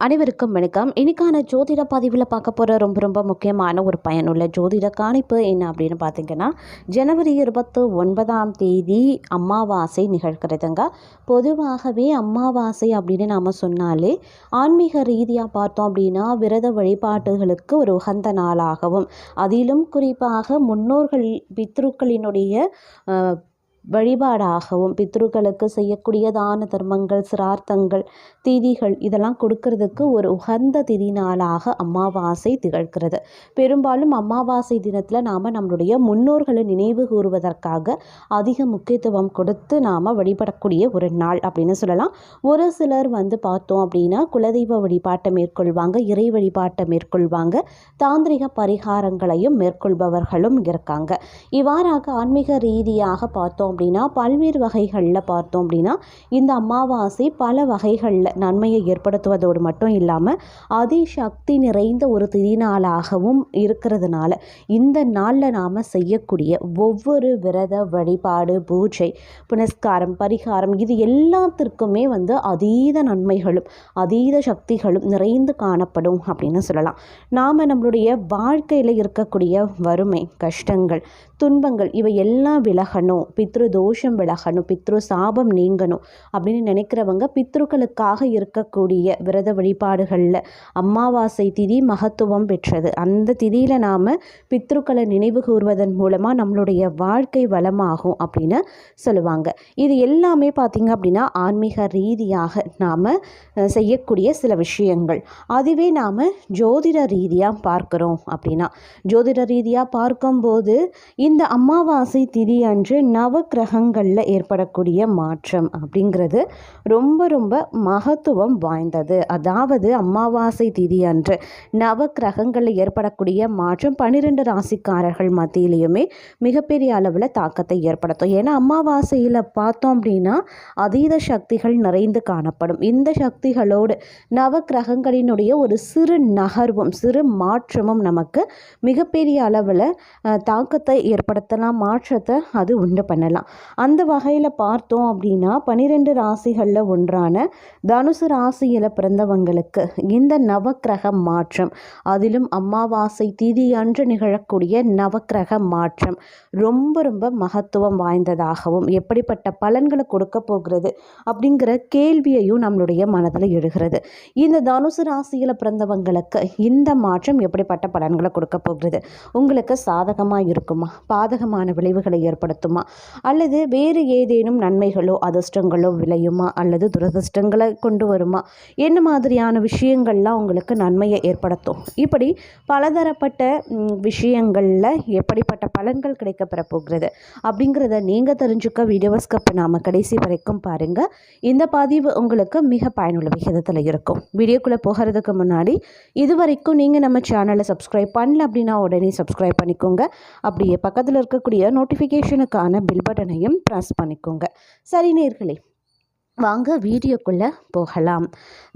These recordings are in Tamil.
அனைவருக்கும் வணக்கம். இன்னைக்கான ஜோதிட பதிவில் பார்க்க போகிற ரொம்ப ரொம்ப முக்கியமான ஒரு பயனுள்ள ஜோதிட காணிப்பு என்ன அப்படின்னு பார்த்தீங்கன்னா ஜனவரி இருபத்து ஒன்பதாம் தேதி அமாவாசை நிகழ்கிறதுங்க. பொதுவாகவே அமாவாசை அப்படின்னு நாம் சொன்னாலே ஆன்மீக ரீதியாக பார்த்தோம் அப்படின்னா விரத வழிபாட்டுகளுக்கு ஒரு உகந்த நாளாகவும் அதிலும் குறிப்பாக முன்னோர்கள் பித்ருக்களினுடைய வழிபாடாகவும் பித்ருக்களுக்கு செய்யக்கூடிய தான தர்மங்கள் சிரார்த்தங்கள் திதிகள் இதெல்லாம் கொடுக்கறதுக்கு ஒரு உகந்த திதி நாளாக அமாவாசை திகழ்கிறது. பெரும்பாலும் அமாவாசை தினத்தில் நாம் நம்மளுடைய முன்னோர்களை நினைவு கூறுவதற்காக அதிக முக்கியத்துவம் கொடுத்து நாம் வழிபடக்கூடிய ஒரு நாள் அப்படின்னு சொல்லலாம். ஒரு சிலர் வந்து பார்த்தோம் அப்படின்னா குலதெய்வ வழிபாட்டை மேற்கொள்வாங்க இறை வழிபாட்டை மேற்கொள்வாங்க தாந்திரிக பரிகாரங்களையும் மேற்கொள்பவர்களும் இருக்காங்க. இவ்வாறாக ஆன்மீக ரீதியாக பார்த்தோம் அப்படின்னா பல்வேறு வகைகளில் பார்த்தோம் அப்படின்னா இந்த அமாவாசை பல வகைகளில் நன்மையை ஏற்படுத்துவதோடு மட்டும் இல்லாமல் அதிசக்தி நிறைந்த ஒரு திருநாளாகவும் இருக்கிறதுனால இந்த நாளில் நாம் செய்யக்கூடிய ஒவ்வொரு விரத வழிபாடு பூஜை புனஸ்காரம் பரிகாரம் இது எல்லாத்திற்குமே வந்து அதீத நன்மைகளும் அதீத சக்திகளும் நிறைந்து காணப்படும் அப்படின்னு சொல்லலாம். நாம் நம்மளுடைய வாழ்க்கையில் இருக்கக்கூடிய வறுமை கஷ்டங்கள் துன்பங்கள் இவை எல்லாம் விலகணும். பித்து தோஷம் விலகணும் பித்ரு சாபம் நீங்கணும் அப்படின்னு நினைக்கிறவங்க பித்ருக்களுக்காக இருக்கக்கூடிய விரத வழிபாடுகளில் அமாவாசை திதி மகத்துவம் பெற்றது. அந்த திதியில் நாம் பித்ருக்களை நினைவு கூர்வதன் மூலமாக நம்மளுடைய வாழ்க்கை வளமாகும் அப்படின்னு சொல்லுவாங்க. இது எல்லாமே பார்த்திங்க அப்படின்னா ஆன்மீக ரீதியாக நாம் செய்யக்கூடிய சில விஷயங்கள். அதுவே நாம் ஜோதிட ரீதியாக பார்க்குறோம் அப்படின்னா ஜோதிட ரீதியாக பார்க்கும்போது இந்த அமாவாசை திதி அன்று நவ கிரகங்களில் ஏற்படக்கூடிய மாற்றம் அப்படிங்கிறது ரொம்ப ரொம்ப மகத்துவம் வாய்ந்தது. அதாவது அமாவாசை திதி அன்று நவ கிரகங்களில் ஏற்படக்கூடிய மாற்றம் பன்னிரெண்டு ராசிக்காரர்கள் மத்தியிலையுமே மிகப்பெரிய அளவில் தாக்கத்தை ஏற்படுத்தும். ஏன்னா அமாவாசையில் பார்த்தோம் அப்படின்னா அதீத சக்திகள் நிறைந்து காணப்படும். இந்த சக்திகளோடு நவ கிரகங்களினுடைய ஒரு சிறு நகர்வும் சிறு மாற்றமும் நமக்கு மிகப்பெரிய அளவில் தாக்கத்தை ஏற்படுத்தலாம். மாற்றத்தை அது உண்டு பண்ணலாம். அந்த வகையில் பார்த்தோம் அப்படின்னா பன்னிரெண்டு ராசிகளில் ஒன்றான தனுசு ராசியில் பிறந்தவங்களுக்கு இந்த நவக்கிரக மாற்றம் அதிலும் அமாவாசை திதி அன்று நிகழக்கூடிய நவக்கிரக மாற்றம் ரொம்ப ரொம்ப மகத்துவம் வாய்ந்ததாகவும் எப்படிப்பட்ட பலன்களை கொடுக்க போகிறது அப்படிங்கிற கேள்வியையும் நம்மளுடைய மனதில் எழுகிறது. இந்த தனுசு ராசியில் பிறந்தவங்களுக்கு இந்த மாற்றம் எப்படிப்பட்ட பலன்களை கொடுக்க போகிறது? உங்களுக்கு சாதகமாக இருக்குமா? பாதகமான விளைவுகளை ஏற்படுத்துமா? அல்லது வேறு ஏதேனும் நன்மைகளோ அதிர்ஷ்டங்களோ விளையுமா? அல்லது துரதிர்ஷ்டங்களை கொண்டு வருமா? என்ன மாதிரியான விஷயங்கள்லாம் உங்களுக்கு நன்மையை ஏற்படுத்தும்? இப்படி பலதரப்பட்ட விஷயங்களில் எப்படிப்பட்ட பலன்கள் கிடைக்கப்பெற போகிறது அப்படிங்கிறத நீங்கள் தெரிஞ்சுக்க வீடியோவை ஸ்கப் நாம் கடைசி வரைக்கும் பாருங்கள் இந்த பதிவு உங்களுக்கு மிக பயனுள்ள விகிதத்தில் இருக்கும். வீடியோக்குள்ளே போகிறதுக்கு முன்னாடி இது வரைக்கும் நீங்கள் நம்ம சேனலை சப்ஸ்கிரைப் பண்ணல அப்படின்னா உடனே சப்ஸ்கிரைப் பண்ணிக்கோங்க. அப்படியே பக்கத்தில் இருக்கக்கூடிய நோட்டிஃபிகேஷனுக்கான பில் பட்டனையும் ப்ரெஸ் பண்ணிக்கோங்க. சரி நேர்களே. வாங்க வீடியோக்குள்ளே போகலாம்.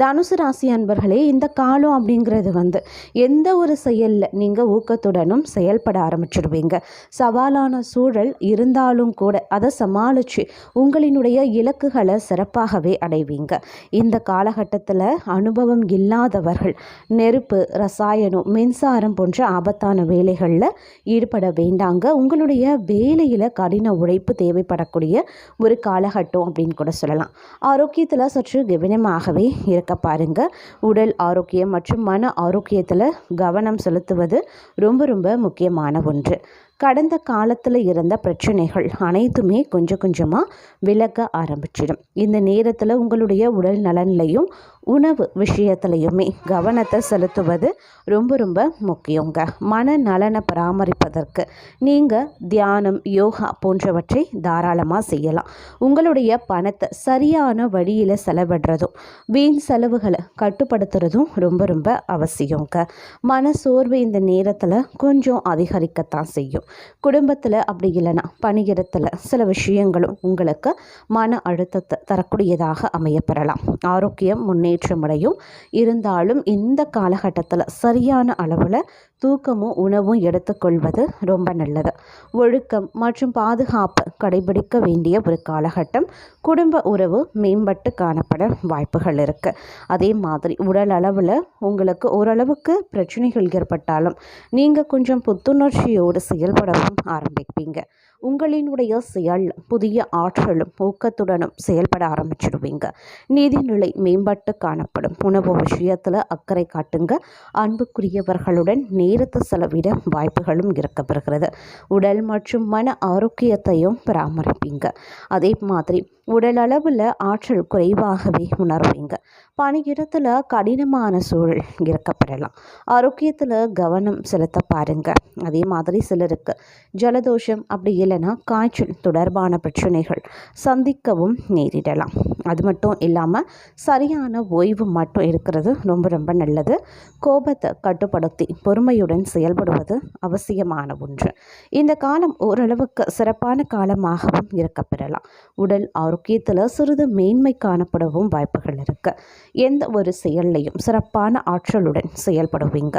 தனுசு ராசி அன்பர்களே இந்த காலம் அப்படிங்கிறது வந்து எந்த ஒரு செயலில் நீங்கள் ஊக்கத்துடனும் செயல்பட ஆரம்பிச்சிடுவீங்க சவாலான சூழல் இருந்தாலும் கூட அதை சமாளித்து உங்களினுடைய இலக்குகளை சிறப்பாகவே அடைவீங்க. இந்த காலகட்டத்தில் அனுபவம் இல்லாதவர்கள் நெருப்பு ரசாயனம் மின்சாரம் போன்ற ஆபத்தான வேலைகளில் ஈடுபட வேண்டாங்க. உங்களுடைய வேலையில் கடின உழைப்பு தேவைப்படக்கூடிய ஒரு காலகட்டம் அப்படின்னு கூட சொல்லலாம். ஆரோக்கியத்தில் சற்று கவனமாகவே இருக்க பாருங்க. உடல் ஆரோக்கியம் மற்றும் மன ஆரோக்கியத்தில் கவனம் செலுத்துவது ரொம்ப ரொம்ப முக்கியமான ஒன்று. கடந்த காலத்தில் இருந்த பிரச்சனைகள் அனைத்துமே கொஞ்சம் கொஞ்சமாக விலக ஆரம்பிச்சிடும். இந்த நேரத்தில் உங்களுடைய உடல் நலன்லையும் உணவு விஷயத்துலையுமே கவனத்தை செலுத்துவது ரொம்ப ரொம்ப முக்கியங்க. மன நலனை பராமரிப்பதற்கு நீங்கள் தியானம் யோகா போன்றவற்றை தாராளமாக செய்யலாம். உங்களுடைய பணத்தை சரியான வழியில் செலவிடுறதும் வீண் செலவுகளை கட்டுப்படுத்துறதும் ரொம்ப ரொம்ப அவசியங்க. மன சோர்வு இந்த நேரத்தில் கொஞ்சம் அதிகரிக்கத்தான் செய்யும். குடும்பத்தில் அப்படி இல்லைன்னா பணியிடத்தில் சில விஷயங்களும் உங்களுக்கு மன அழுத்தத்தை தரக்கூடியதாக அமையப்பெறலாம். ஆரோக்கியம் முன்னேற்றமடையும். இருந்தாலும் இந்த காலகட்டத்தில் சரியான அளவில் தூக்கமும் உணவும் எடுத்துக்கொள்வது ரொம்ப நல்லது. ஒழுக்கம் மற்றும் பாதுகாப்பு கடைபிடிக்க வேண்டிய ஒரு காலகட்டம். குடும்ப உறவு மேம்பட்டு காணப்பட வாய்ப்புகள் இருக்குது அதே மாதிரி உடல் அளவில் உங்களுக்கு ஓரளவுக்கு பிரச்சனைகள் ஏற்பட்டாலும் நீங்கள் கொஞ்சம் புத்துணர்ச்சியோடு செயல்படவும் ஆரம்பிப்பீங்க. உங்களினுடைய செயல் புதிய ஆற்றலும் ஊக்கத்துடனும் செயல்பட ஆரம்பிச்சிடுவீங்க. நிதிநிலை மேம்பட்டு காணப்படும். உணவு விஷயத்தில் அக்கறை காட்டுங்க. அன்புக்குரியவர்களுடன் நேரத்தை செலவிட வாய்ப்புகளும் இருக்கப்படுகிறது உடல் மற்றும் மன ஆரோக்கியத்தையும் பராமரிப்பீங்க. அதே மாதிரி உடலளவில் ஆற்றல் குறைவாகவே உணர்வீங்க. பணியிடத்தில் கடினமான சூழல் இருக்கப்படலாம் ஆரோக்கியத்தில் கவனம் செலுத்த பாருங்க. அதே மாதிரி சிலருக்கு ஜலதோஷம் அப்படி இல்லைன்னா காய்ச்சல் தொடர்பான பிரச்சனைகள் சந்திக்கவும் நேரிடலாம். அது மட்டும் இல்லாமல் சரியான ஓய்வு மட்டும் இருக்கிறது ரொம்ப ரொம்ப நல்லது. கோபத்தை கட்டுப்படுத்தி பொறுமையுடன் செயல்படுவது அவசியமான ஒன்று. இந்த காலம் ஓரளவுக்கு சிறப்பான காலமாகவும் இருக்கப்பெறலாம் உடல் ஆரோக்கியத்தில் சிறிது மேன்மை காணப்படவும் வாய்ப்புகள் இருக்குது எந்த ஒரு செயல்லையும் சிறப்பான ஆற்றலுடன் செயல்படுவீங்க.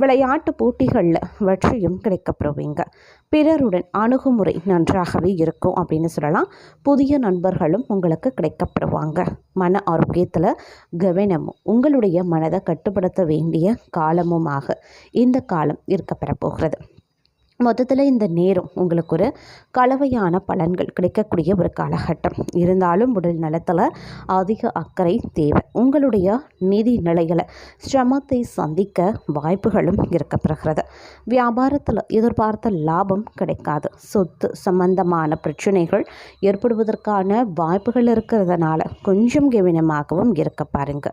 விளையாட்டு போட்டிகளில் வெற்றியும் கிடைக்கப்பெறுவீங்க பிறருடன் அணுகுமுறை நன்றாகவே இருக்கும் அப்படின்னு சொல்லலாம். புதிய நண்பர்களும் உங்களுக்கு கிடைக்கப்படுவாங்க. மன ஆரோக்கியத்தில் கவனமும் உங்களுடைய மனதை கட்டுப்படுத்த வேண்டிய காலமுமாக இந்த காலம் இருக்கப்பெற போகிறது. மொத்தத்தில் இந்த நேரம் உங்களுக்கு ஒரு கலவையான பலன்கள் கிடைக்கக்கூடிய ஒரு காலகட்டம். இருந்தாலும் உடல் நலத்தில் அதிக அக்கறை தேவை. உங்களுடைய நிதி நிலைகளை சிரமத்தை சந்திக்க வாய்ப்புகளும் இருக்கப்படுகிறது வியாபாரத்தில் எதிர்பார்த்த லாபம் கிடைக்காது. சொத்து சம்பந்தமான பிரச்சனைகள் ஏற்படுவதற்கான வாய்ப்புகள் இருக்கிறதுனால கொஞ்சம் கவனமாகவும் இருக்க பாருங்க.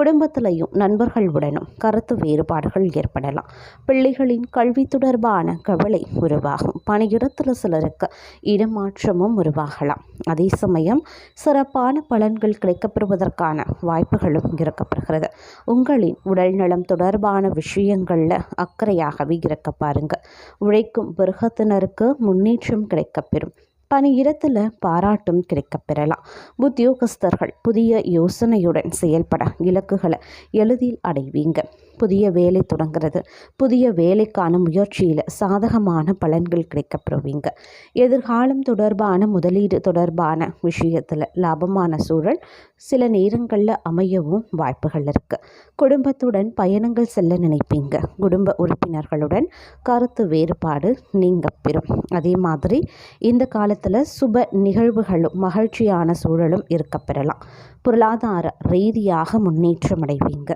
குடும்பத்திலையும் நண்பர்களுடனும் கருத்து வேறுபாடுகள் ஏற்படலாம். பிள்ளைகளின் கல்வி தொடர்பான கவலை கவலை உருவாகும். பணியிடத்தில் சிலருக்கு இடமாற்றமும் உருவாகலாம். அதே சமயம் சிறப்பான பலன்கள் கிடைக்கப்பெறுவதற்கான வாய்ப்புகளும் இருக்கப்படுகிறது உங்களின் உடல்நலம் தொடர்பான விஷயங்களில் அக்கறையாகவே இருக்க பாருங்க. உழைக்கும் பிறகத்தினருக்கு முன்னேற்றம் கிடைக்கப்பெறும். பணியிடத்தில் பாராட்டும் கிடைக்கப்பெறலாம். உத்தியோகஸ்தர்கள் புதிய யோசனையுடன் செயல்பட இலக்குகளை எளிதில் அடைவீங்க. புதிய வேலை தொடங்குறது புதிய வேலைக்கான முயற்சியில் சாதகமான பலன்கள் கிடைக்கப்பெறுவீங்க எதிர்காலம் தொடர்பான முதலீடு தொடர்பான விஷயத்தில் லாபமான சூழல் சில நேரங்களில் அமையவும் வாய்ப்புகள் இருக்குது குடும்பத்துடன் பயணங்கள் செல்ல நினைப்பீங்க. குடும்ப உறுப்பினர்களுடன் கருத்து வேறுபாடு நீங்க பெறும். அதே மாதிரி இந்த காலத்தில் சுப நிகழ்வுகளும் மகிழ்ச்சியான சூழலும் இருக்கப்பெறலாம். பொருளாதார ரீதியாக முன்னேற்றம் அடைவீங்க.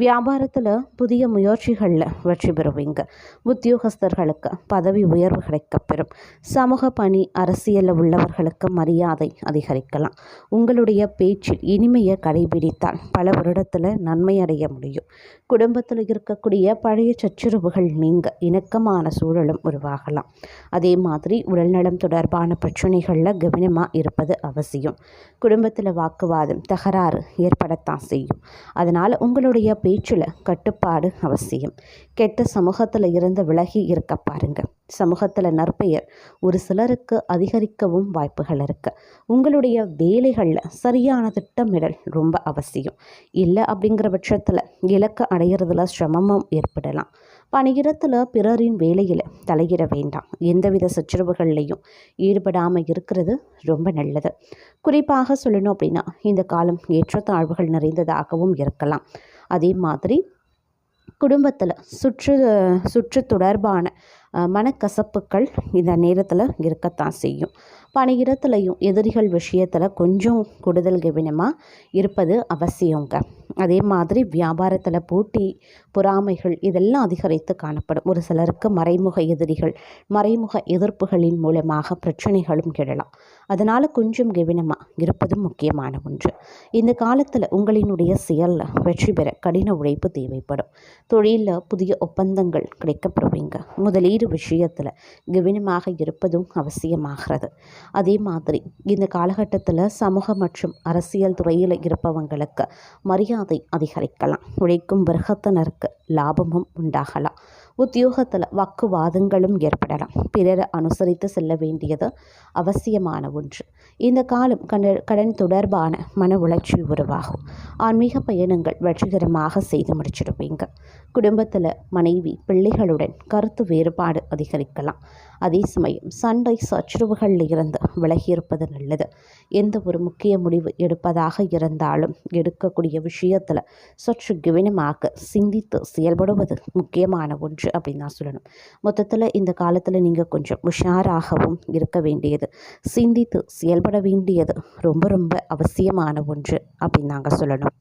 வியாபாரத்தில் புதிய முயற்சிகளில் வெற்றி பெறுவீங்க. உத்தியோகஸ்தர்களுக்கு பதவி உயர்வு கிடைக்கப்பெறும் சமூக பணி அரசியலில் உள்ளவர்களுக்கு மரியாதை அதிகரிக்கலாம். உங்களுடைய பேச்சில் இனிமையை கடைபிடித்தால் பல வருடத்தில் நன்மை அடைய முடியும். குடும்பத்தில் இருக்கக்கூடிய பழைய சச்சுரவுகள் நீங்க இணக்கமான சூழலும் உருவாகலாம். அதே மாதிரி உடல்நலம் தொடர்பான பிரச்சனைகளில் கவனமாக இருப்பது அவசியம். குடும்பத்தில் வாக்குவாதம் தகராறு ஏற்படத்தான் செய்யும். அதனால் உங்களுடைய பேச்சில் கட்டுப்பாடு அவசியம். கெட்ட சமூகத்தில் இருந்து விலகி இருக்க பாருங்க. சமூகத்தில் நற்பெயர் ஒரு சிலருக்கு அதிகரிக்கவும் வாய்ப்புகள் இருக்குது உங்களுடைய வேலைகளில் சரியான திட்டமிடல் ரொம்ப அவசியம். இல்லை அப்படிங்கிற பட்சத்தில் இலக்கு அடையிறதுல சிரமமும் ஏற்படலாம். பணியிடத்தில் பிறரின் வேலையில் தலையிட வேண்டாம். எந்தவித சச்சரவுகள்லையும் ஈடுபடாமல் இருக்கிறது ரொம்ப நல்லது. குறிப்பாக சொல்லணும் அப்படின்னா இந்த காலம் ஏற்றத்தாழ்வுகள் நிறைந்ததாகவும் இருக்கலாம். அதே மாதிரி குடும்பத்தில் சுற்று சுற்று தொடர்பான மனக்கசப்புக்கள் இந்த நேரத்தில் இருக்கத்தான் செய்யும். பல இடத்துலையும் எதிரிகள் விஷயத்தில் கொஞ்சம் கூடுதல் கவனமாக இருப்பது அவசியங்க. அதே மாதிரி வியாபாரத்தில் போட்டி பொறாமைகள் இதெல்லாம் அதிகரித்து காணப்படும். ஒரு சிலருக்கு மறைமுக எதிரிகள் மறைமுக எதிர்ப்புகளின் மூலமாக பிரச்சனைகளும் கிடலாம். அதனால் கொஞ்சம் கவனமாக இருப்பதும் முக்கியமான ஒன்று. இந்த காலத்தில் உங்களினுடைய செயலில் வெற்றி பெற கடின உழைப்பு தேவைப்படும். தொழிலில் புதிய ஒப்பந்தங்கள் கிடைக்கப்படுவீங்க. முதலீடு விஷயத்தில் கவனமாக இருப்பதும் அவசியமாகிறது. அதே மாதிரி இந்த காலகட்டத்தில் சமூக மற்றும் அரசியல் துறையில் இருப்பவங்களுக்கு மரியாதை அதிகரிக்கலாம். உழைக்கும் வர்க்கத்தினருக்கு லாபமும் உண்டாகலாம். உத்தியோகத்தில் வாக்குவாதங்களும் ஏற்படலாம். பிறரை அனுசரித்து செல்ல வேண்டியது அவசியமான ஒன்று. இந்த காலம் கட கடன் தொடர்பான மன உளைச்சல் உருவாகும். ஆன்மீக பயணங்கள் வெற்றிகரமாக செய்து முடிச்சிருப்பீங்க. குடும்பத்தில் மனைவி பிள்ளைகளுடன் கருத்து வேறுபாடு அதிகரிக்கலாம். அதே சமயம் சண்டை சச்சுரவுகளில் இருந்து விலகி இருப்பது நல்லது. எந்த ஒரு முக்கிய முடிவு எடுப்பதாக இருந்தாலும் எடுக்கக்கூடிய விஷயத்தில் சற்று கவனமாக சிந்தித்து செயல்படுவது முக்கியமான ஒன்று. அப்படின்னு தான் சொல்லணும். மொத்தத்தில் இந்த காலத்தில் நீங்கள் கொஞ்சம் உஷாராகவும் இருக்க வேண்டியது. சிந்தித்து செயல்பட வேண்டியது ரொம்ப ரொம்ப அவசியமான ஒன்று அப்படின்னு நாங்கள் சொல்லணும்.